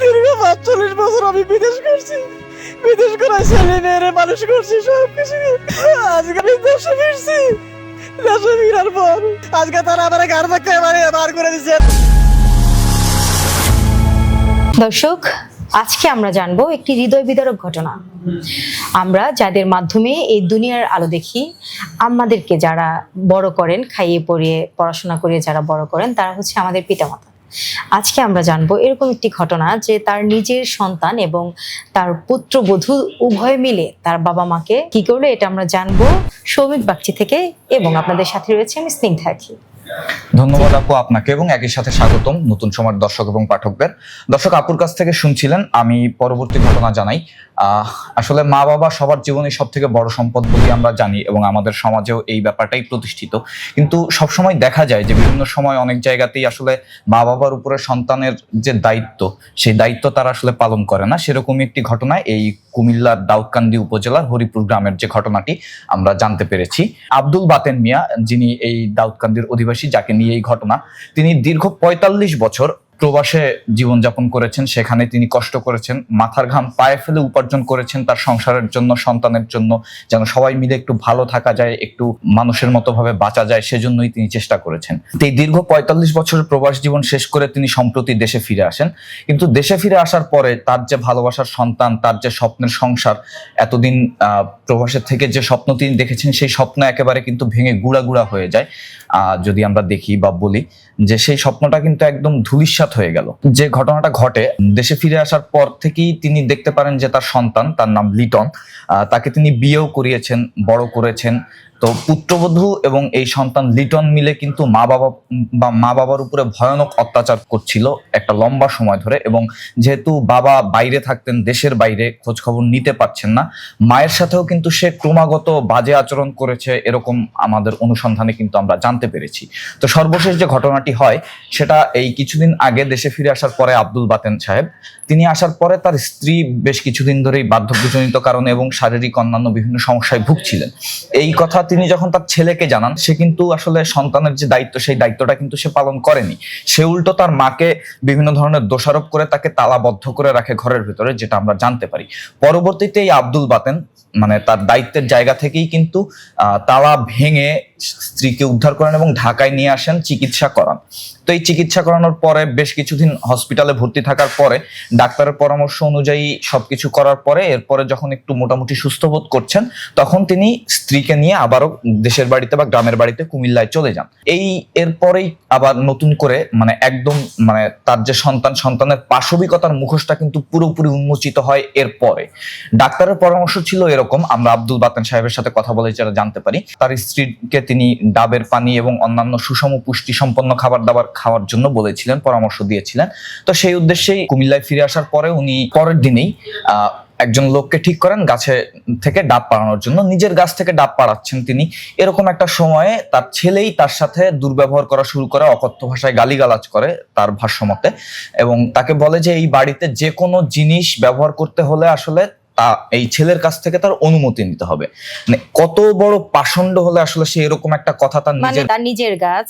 দীর্ঘ পাঁচচল্লিশ বছর আমি বিদেশ করছি। বিদেশ করে ছেলে মেয়েরে মানুষ করছি সব কিছু আজকে দেশে ফিরছি। দেশে ফিরার পর আজকে তারা আমার গাড়ি ধাক্কা মারে বার করে দিচ্ছে দর্শক, আজকে আমরা জানব একটি হৃদয় বিদারক ঘটনা। আমরা যাদের মাধ্যমে এই দুনিয়ার আলো দেখি, আমাদেরকে যারা বড় করেন, খাইয়ে পড়িয়ে, পড়াশোনা করিয়ে যারা বড় করেন, তারা হচ্ছে আমাদের পিতামাতা। আজকে আমরা জানব এরকম একটি ঘটনা যে তার নিজের সন্তান এবং তার পুত্রবধূ উভয় মিলে তার বাবা মাকে কি করল এটা আমরা জানব সৌমিক বাগচি থেকে এবং আপনাদের সাথে রয়েছে আমি স্নিগ্ধা আখি। ধন্যবাদ আপু আপনাকে এবং একই সাথে স্বাগতম নতুন সময়ের দর্শক এবং পাঠকদের। দর্শক, আপুর কাছ থেকে শুনছিলেন, আমি পরবর্তী ঘটনা জানাই। আসলে মা বাবা সবার জীবনে সব থেকে বড় সম্পদ বলে আমরা জানি এবং আমাদের সমাজেও এই ব্যাপারটাই প্রতিষ্ঠিত। কিন্তু সবসময় দেখা যায় যে বিভিন্ন সময় অনেক জায়গাতেই আসলে মা বাবার উপরে সন্তানের যে দায়িত্ব, সেই দায়িত্ব তারা আসলে পালন করে না। সেরকমই একটি ঘটনা এই কুমিল্লার দাউদকান্দি উপজেলার হরিপুর গ্রামের যে ঘটনাটি আমরা জানতে পেরেছি। আব্দুল বাতেন মিয়া, যিনি এই দাউদকান্দির অধিবাসী যাকে নিয়ে এই ঘটনা, তিনি দীর্ঘ পঁয়তাল্লিশ বছর প্রবাসে জীবনযাপন করেছেন। সেখানে তিনি কষ্ট করেছেন, মাথার ঘাম পায়ে ফেলে উপার্জন করেছেন তার সংসারের জন্য, সন্তানের জন্য, যেন সবাই মিলে একটু ভালো থাকা যায়, একটু মানুষের মতো ভাবে বাঁচা যায়, সেজন্যই তিনি চেষ্টা করেছেন। এই দীর্ঘ পঁয়তাল্লিশ বছরের প্রবাস জীবন শেষ করে তিনি সম্প্রতি দেশে ফিরে আসেন। কিন্তু দেশে ফিরে আসার পরে তার যে ভালোবাসার সন্তান, তার যে স্বপ্নের সংসার, এতদিন প্রবাসের থেকে যে স্বপ্ন তিনি দেখেছেন, সেই স্বপ্ন একেবারে কিন্তু ভেঙে গুড়া গুড়া হয়ে যায়। যদি আমরা দেখি বা বলি যে সেই স্বপ্নটা কিন্তু একদম ধুলিস্বাত হয়ে গেল। যে ঘটনাটা ঘটে, দেশে ফিরে আসার পর থেকেই তিনি দেখতে পারেন যে তার সন্তান, তার নাম লিটন তাকে তিনি বিয়েও করিয়েছেন, বড় করেছেন তো পুত্রবধূ এবং এই সন্তান লিটন মিলে কিন্তু মা বাবা, বা মা বাবার উপরে ভয়ানক অত্যাচার করছিল একটা লম্বা সময় ধরে এবং যেহেতু বাবা বাইরে থাকতেন, দেশের বাইরে খোঁজ খবর নিতে পারছেন না, মায়ের সাথেও কিন্তু সে ক্রমাগত বাজে আচরণ করেছে এরকম আমাদের অনুসন্ধানে কিন্তু আমরা জানতে পেরেছি। তো সর্বশেষ যে ঘটনাটি হয়, সেটা এই কিছুদিন আগে দেশে ফিরে আসার পরে আব্দুল বাতেন সাহেব, তিনি আসার পরে তার স্ত্রী বেশ কিছুদিন ধরেই বার্ধক্যজনিত কারণে এবং শারীরিক অন্যান্য বিভিন্ন সমস্যায় ভুগছিলেন। এই কথা তিনি যখন তার ছেলেকে জানান, সে কিন্তু আসলে সন্তানের যে দায়িত্ব, সেই দায়িত্বটা কিন্তু সে পালন করেনি। সে উল্টো তার মাকে বিভিন্ন ধরনের দোষারোপ করে তাকে তালাবদ্ধ করে রাখে ঘরের ভিতরে, যেটা আমরা জানতে পারি। পরবর্তীতে এই আব্দুল বাতেন মানে তার দায়িত্বের জায়গা থেকেই কিন্তু তালা ভেঙে স্ত্রীকে উদ্ধার করেন এবং ঢাকায় নিয়ে আসেন, চিকিৎসা করান। তো এই চিকিৎসা করানোর পরে বেশ কিছুদিন হসপিটালে ভর্তি থাকার পরে ডাক্তারের পরামর্শ অনুযায়ী সবকিছু করার পরে এরপরে যখন একটু মোটামুটি সুস্থ বোধ করছেন, তখন তিনি স্ত্রীকে নিয়ে আবারও দেশের বাড়িতে বা গ্রামের বাড়িতে কুমিল্লায় চলে যান। এই এরপরেই আবার নতুন করে মানে একদম মানে তার যে সন্তান, সন্তানের পাশবিকতার মুখোশটা কিন্তু পুরোপুরি উন্মোচিত হয় এরপরে। ডাক্তারের পরামর্শ ছিল এরকম, আমরা আব্দুল বাতেন সাহেবের সাথে কথা বলে যারা জানতে পারি। তার স্ত্রীকে তিনি ডাবের পানি এবং অন্যান্য সুষম পুষ্টি সম্পন্ন খাবার দাবার খাওয়ার জন্য বলেছিলেন, পরামর্শ দিয়েছিলেন। তো সেই উদ্দেশ্যেই কুমিল্লায় ফিরে আসার পরে উনি পরের দিনেই একজন লোককে ঠিক করেন, গাছে থেকে ডাব পাড়ানোর জন্য। নিজের গাছ থেকে ডাব পাড়াচ্ছেন তিনি। এরকম একটা সময়ে তার ছেলেই তার সাথে দুর্ব্যবহার করা শুরু করে, অকথ্য ভাষায় গালিগালাজ করে তার ভাষ্যমতে এবং তাকে বলে যে, এই বাড়িতে যে কোনো জিনিস ব্যবহার করতে হলে আসলে তা এই ছেলের কাছ থেকে তার অনুমতি নিতে হবে। মানে কত বড় পাষণ্ড হলে আসলে সে এরকম একটা কথা তার মানে নিজের তার নিজের গাছ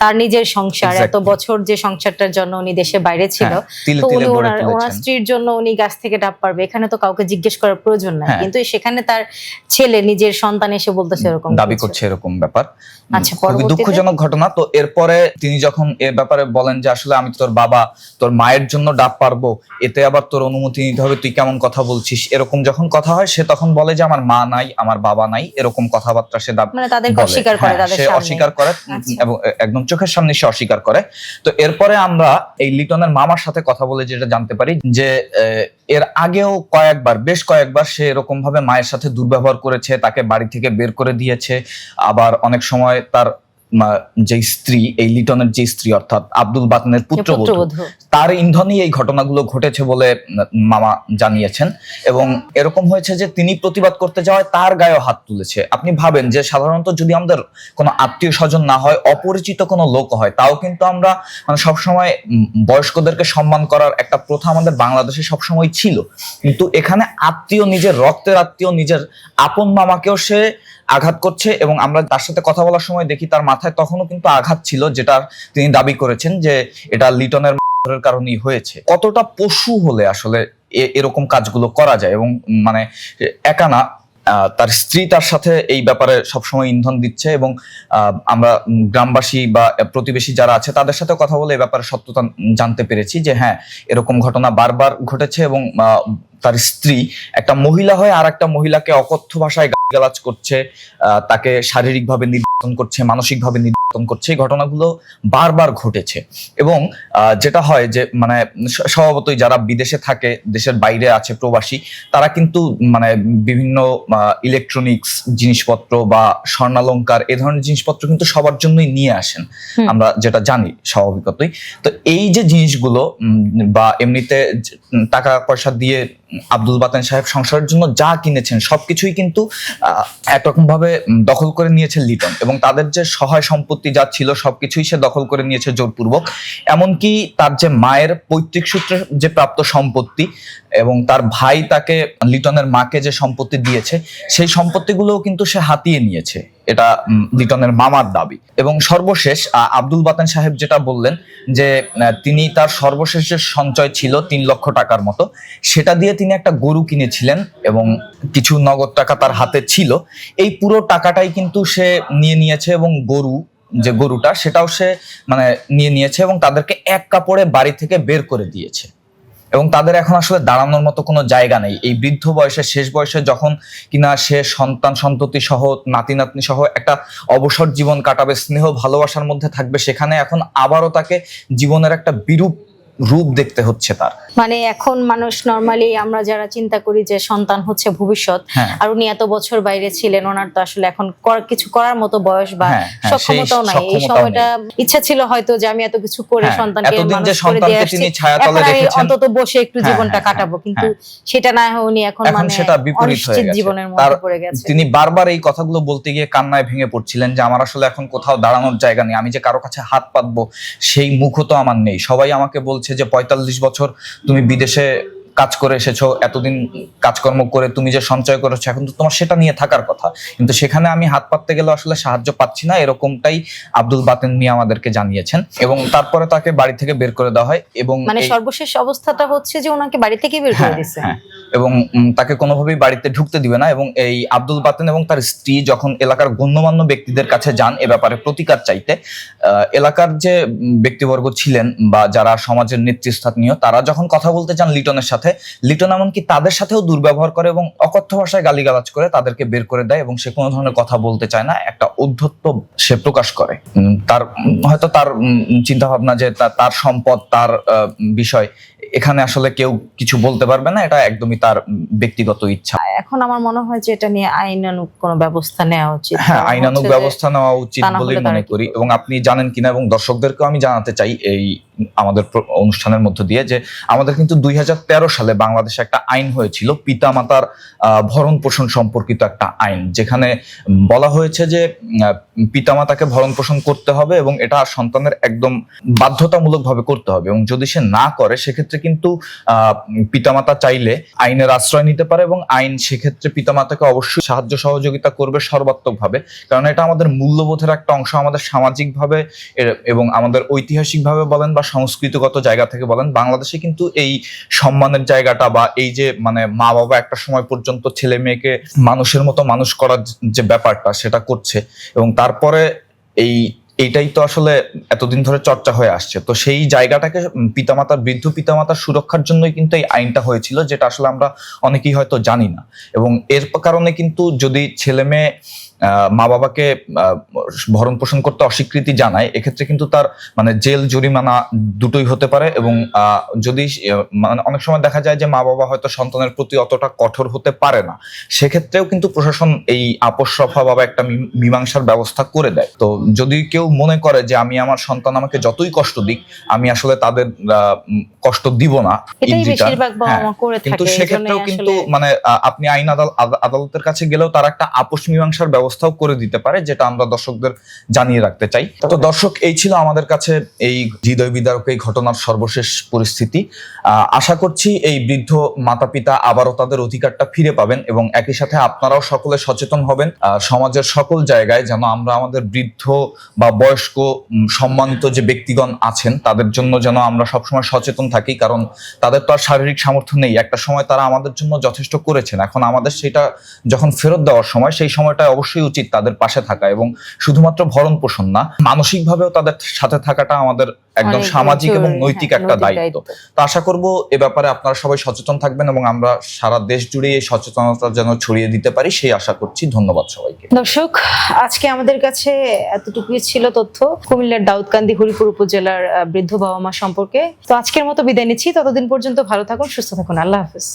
তার নিজের সংসার। এত বছর যে সংসারটার জন্য উনি দেশে বাইরে ছিল হ্যাঁ, তো উনি ওনার ওনার স্ত্রীর জন্য উনি গাছ থেকে ডাব পারবে। এখানে তো কাউকে জিজ্ঞেস করার প্রয়োজন নাই। হ্যাঁ। কিন্তু সেখানে তার ছেলে নিজের সন্তান এসে বলতেছে এরকম দাবি করছে। এরকম ব্যাপার। আচ্ছা, খুবই দুঃখজনক ঘটনা। তো এরপরে তিনি যখন এ ব্যাপারে বলেন যে আসলে আমি তোর বাবা তোর মায়ের জন্য ডাব পারব এতে আবার তোর অনুমতি নিতে হবে তুই কেমন কথা বলছিস? এরকম যখন কথা হয় সে তখন বলে যে আমার মা নাই আমার বাবা নাই এরকম কথাবার্তা সে মানে অস্বীকার করে হ্যাঁ, সে অস্বীকার করে আচ্ছা। এবং একদম চোখের সামনে সে অস্বীকার করে। তো এরপরে আমরা এই লিটনের মামার সাথে কথা বলে যেটা জানতে পারি যে এর আগেও কয়েকবার বেশ কয়েকবার সে এরকম ভাবে মায়ের সাথে দুর্ব্যবহার করেছে তাকে বাড়ি থেকে বের করে দিয়েছে। আবার অনেক সময় তার যে স্ত্রী এই লিটনের যে স্ত্রী অর্থাৎ আব্দুল বাতনের পুত্রবধূ পুত্রবধূ। তার ইন্ধনই এই ঘটনাগুলো ঘটেছে বলে মামা জানিয়েছেন এবং এরকম হয়েছে যে তিনি প্রতিবাদ করতে যাওয়ায় তার গায়েও হাত তুলেছে। আপনি ভাবেন যে সাধারণত যদি আমাদের কোনো আত্মীয় স্বজন না হয় অপরিচিত কোনো লোক হয় তাও কিন্তু আমরা মানে সবসময় বয়স্কদেরকে সম্মান করার একটা প্রথা আমাদের বাংলাদেশে সবসময় ছিল। কিন্তু এখানে আত্মীয় নিজের রক্তের আত্মীয় নিজের আপন মামাকেও সে আঘাত করছে এবং আমরা তার সাথে কথা বলার সময় দেখি তার মাথায় তখনও কিন্তু আঘাত ছিল, যেটা তিনি দাবি করেছেন যে এটা লিটনের কারণেই হয়েছে। কতটা পশু হলে আসলে এরকম কাজগুলো করা যায় এবং মানে একা না তার স্ত্রী তার সাথে এই ব্যাপারে সবসময় ইন্ধন দিচ্ছে এবং আমরা গ্রামবাসী বা প্রতিবেশী যারা আছে তাদের সাথে কথা বলে এই ব্যাপারে সত্যতা জানতে পেরেছি যে হ্যাঁ এরকম ঘটনা বারবার ঘটেছে এবং তার স্ত্রী একটা মহিলা হয়ে আর একটা মহিলাকে অকথ্য ভাষায় গালাজ করছে তাকে শারীরিকভাবে নির্যাতন করছে মানসিকভাবে নির্যাতন করছে এই ঘটনাগুলো বারবার ঘটেছে। এবং যেটা হয় যে মানে স্বভাবতই যারা বিদেশে থাকে দেশের বাইরে আছে প্রবাসী তারা কিন্তু মানে বিভিন্ন ইলেকট্রনিক্স জিনিসপত্র বা স্বর্ণালঙ্কার এ ধরনের জিনিসপত্র কিন্তু সবার জন্যই নিয়ে আসেন। আমরা যেটা জানি স্বাভাবিকতই। তো এই যে জিনিসগুলো বা এমনিতে টাকা পয়সা দিয়ে আব্দুল বাতেন সাহেব সংসারের জন্য যা কিনেছেন সবকিছুই কিন্তু আহ, একরকম ভাবে দখল করে নিয়েছে লিটন এবং তাদের যে সহায় সম্পত্তি যা ছিল সবকিছুই সে দখল করে নিয়েছে জোরপূর্বক। এমনকি তার যে মায়ের পৈতৃক সূত্রে যে প্রাপ্ত সম্পত্তি এবং তার ভাই তাকে লিটনের মাকে যে সম্পত্তি দিয়েছে সেই সম্পত্তিগুলোও কিন্তু সে হাতিয়ে নিয়েছে। এটা লিটনের মামার দাবি। এবং সর্বশেষ আব্দুল বাতেন সাহেব যেটা বললেন যে তিনি তার সর্বশেষ সঞ্চয় ছিল তিন লক্ষ টাকার মতো, সেটা দিয়ে তিনি একটা গরু কিনেছিলেন এবং কিছু নগদ টাকা তার হাতে ছিল। এই পুরো টাকাটাই কিন্তু সে নিয়ে নিয়েছে এবং গরু, যে গরুটা, সেটাও সে মানে নিয়ে নিয়েছে এবং তাদেরকে এক কাপড়ে বাড়ি থেকে বের করে দিয়েছে। এবং তাদের এখন আসলে দাঁড়ানোর মতো কোনো জায়গা নেই। এই বৃদ্ধ বয়সে শেষ বয়সে যখন কিনা সে সন্তান সন্ততি সহ, নাতি নাতনি সহ একটা অবসর জীবন কাটাবে, স্নেহ ভালোবাসার মধ্যে থাকবে, সেখানে এখন আবারও তাকে জীবনের একটা বিরূপ রূপ দেখতে হচ্ছে তার। মানে এখন মানুষ নর্মালি আমরা যারা চিন্তা করি যে সন্তান হচ্ছে ভবিষ্যৎ হ্যাঁ। আর উনি এত বছর বাইরে ছিলেন ওনার তো আসলে এখন কিছু করার মতো বয়স বা হ্যাঁ, হ্যাঁ, সক্ষমতাও নাই। এই সময়টা ইচ্ছা ছিল হয়তো যে আমি এত কিছু করে সন্তানকে মানুষ করে দিয়ে আসছি অন্তত বসে একটু জীবনটা কাটাবো। কিন্তু। সেটা না হয় উনি এখন এখন মানে সেটা বিপরীত হয়ে গেছে। জীবনের মধ্যে পড়ে গেছে। তিনি বারবার এই কথাগুলো বলতে গিয়ে কান্নায় ভেঙে পড়ছিলেন যে আমার আসলে এখন কোথাও দাঁড়ানোর জায়গা নেই আমি যে কারও কাছে হাত পাতবো সেই মুখও তো আমার নেই। সবাই আমাকে বলছে যে পঁয়তাল্লিশ বছর তুমি বিদেশে কাজ করে এসেছ এতদিন কাজকর্ম করে তুমি যে সঞ্চয় করেছ এখন তো তোমার সেটা নিয়ে থাকার কথা। কিন্তু সেখানে আমি হাত পাততে গেলে আসলে সাহায্য পাচ্ছি না এরকমটাই আব্দুল বাতেন মিয়া আমাদেরকে জানিয়েছেন। এবং তারপরে তাকে বাড়ি থেকে বের করে দেওয়া হয় এবং মানে সর্বশেষ অবস্থাটা হচ্ছে যে ওনাকে বাড়ি থেকে বের করে হ্যাঁ, দিচ্ছে হ্যাঁ। এবং তাকে কোনোভাবেই বাড়িতে ঢুকতে দিবে না এবং এই আব্দুল বাতেন এবং তার স্ত্রী যখন এলাকার গণ্যমান্য ব্যক্তিদের কাছে যান এ ব্যাপারে প্রতিকার চাইতে আহ, এলাকার যে ব্যক্তিবর্গ ছিলেন বা যারা সমাজের নেতৃস্থানীয় তারা যখন কথা বলতে চান লিটনের সাথে লিটন এমনকি তাদের সাথেও দুর্ব্যবহার করে এবং অকথ্য ভাষায় গালিগালাজ করে তাদেরকে বের করে দেয় এবং সে কোনো ধরনের কথা বলতে চায় না একটা অধ্যত্ব সে প্রকাশ করে। তার হয়তো তার চিন্তা ভাবনা যে তার সম্পদ তার বিষয় এখানে আসলে কেউ কিছু বলতে পারবে না এটা একদমই তার ব্যক্তিগত ইচ্ছা। এখন আমার মনে হয় যে এটা নিয়ে আইনানুগ কোনো ব্যবস্থা নেওয়া উচিত হ্যাঁ আইনানুগ ব্যবস্থা নেওয়া উচিত বলেই মনে করি এবং আপনি জানেন কিনা এবং দর্শকদেরকেও আমি জানাতে চাই এই আমাদের অনুষ্ঠানের মধ্য দিয়ে যে আমাদের কিন্তু দুই হাজার তেরো সালে বাংলাদেশে একটা আইন হয়েছিল, পিতামাতার ভরণ পোষণ সম্পর্কিত একটা আইন, যেখানে বলা হয়েছে যে পিতামাতাকে ভরণ পোষণ করতে হবে এবং এটা সন্তানের একদম বাধ্যতামূলকভাবে করতে হবে এবং যদি সে না করে, সেক্ষেত্রে কিন্তু পিতামাতা চাইলে আইনের আশ্রয় নিতে পারে এবং আইন সেক্ষেত্রে পিতামাতাকে অবশ্যই সাহায্য সহযোগিতা করবে সর্বাত্মকভাবে। কারণ এটা আমাদের মূল্যবোধের একটা অংশ, আমাদের সামাজিকভাবে এবং আমাদের ঐতিহাসিকভাবে বলেন বা সংস্কৃতিগত জায়গা থেকে বলেন, বাংলাদেশে কিন্তু এই সম্মানের জায়গাটা বা এই যে মানে মা বাবা একটা সময় পর্যন্ত ছেলে মেয়েকে মানুষের মতো মানুষ করার যে ব্যাপারটা সেটা করছে। এবং তারপরে এই, এইটাই তো আসলে এতদিন ধরে চর্চা হয়ে আসছে। তো সেই জায়গাটাকে পিতামাতার, বৃদ্ধ পিতামাতার সুরক্ষার জন্যই কিন্তু এই আইনটা হয়েছিল, যেটা আসলে আমরা অনেকেই হয়তো জানি না। এবং এর কারণে কিন্তু যদি ছেলে মেয়ে মা বাবাকে ভরণ পোষণ করতে অস্বীকৃতি জানায়, এক্ষেত্রে কিন্তু তার মানে জেল, জরিমানা দুটোই হতে পারে এবং যদি মানে অনেক সময় দেখা যায় যে মা বাবা হয়তো সন্তানের প্রতি অতটা কঠোর হতে পারে না। সেক্ষেত্রেও কিন্তু প্রশাসন এই আপোষ সফা বা একটা মীমাংসার ব্যবস্থা করে দেয়। তো যদি কেউ মনে করে যে আমি আমার সন্তান আমাকে যতই কষ্ট দিক আমি আসলে তাদের কষ্ট দিব না হ্যাঁ, কিন্তু সেক্ষেত্রেও কিন্তু মানে আপনি আইন আদাল- আদালতের কাছে গেলেও তার একটা আপোষ মীমাংসার ব্যবস্থাও করে দিতে পারে যেটা আমরা দর্শকদের জানিয়ে রাখতে চাই। তো দর্শক এই ছিল আমাদের কাছে এই হৃদয় বিদারক এই ঘটনার সর্বশেষ পরিস্থিতি। আহ, আশা করছি এই বৃদ্ধ মাতা পিতা আবারও তাদের অধিকারটা ফিরে পাবেন এবং একই সাথে আপনারাও সকলে সচেতন হবেন। আহ, সমাজের সকল জায়গায় যেন আমরা আমাদের বৃদ্ধ বা বয়স্ক সম্মানিত যে ব্যক্তিগণ আছেন, তাদের জন্য যেন আমরা সবসময় সচেতন থাকি, কারণ তাদের তো আর শারীরিক সামর্থ্য নেই। একটা সময় তারা আমাদের জন্য যথেষ্ট করেছেন। এখন আমাদের সেটা যখন ফেরত দেওয়ার সময়, সেই সময়টা অবশ্যই উচিত তাদের পাশে থাকা এবং শুধুমাত্র ভরণ পোষণ না, মানসিকভাবেও তাদের সাথে থাকাটা আমাদের একদম সামাজিক এবং নৈতিক হ্যাঁ, একটা দায়িত্ব। তো আশা করব এ ব্যাপারে আপনারা সবাই সচেতন থাকবেন এবং আমরা সারা দেশ জুড়ে এই সচেতনতা যেন ছড়িয়ে দিতে পারি সেই আশা করছি। ধন্যবাদ সবাইকে। দর্শক আজকে আমাদের কাছে এতটুকুই ছিল তথ্য কুমিল্লার দাউদকান্দি হরিপুর উপজেলার বৃদ্ধ বাবা মা সম্পর্কে। তো আজকের মতো বিদায় নিচ্ছি। ততদিন পর্যন্ত ভালো থাকুন সুস্থ থাকুন। আল্লাহ হাফিজ।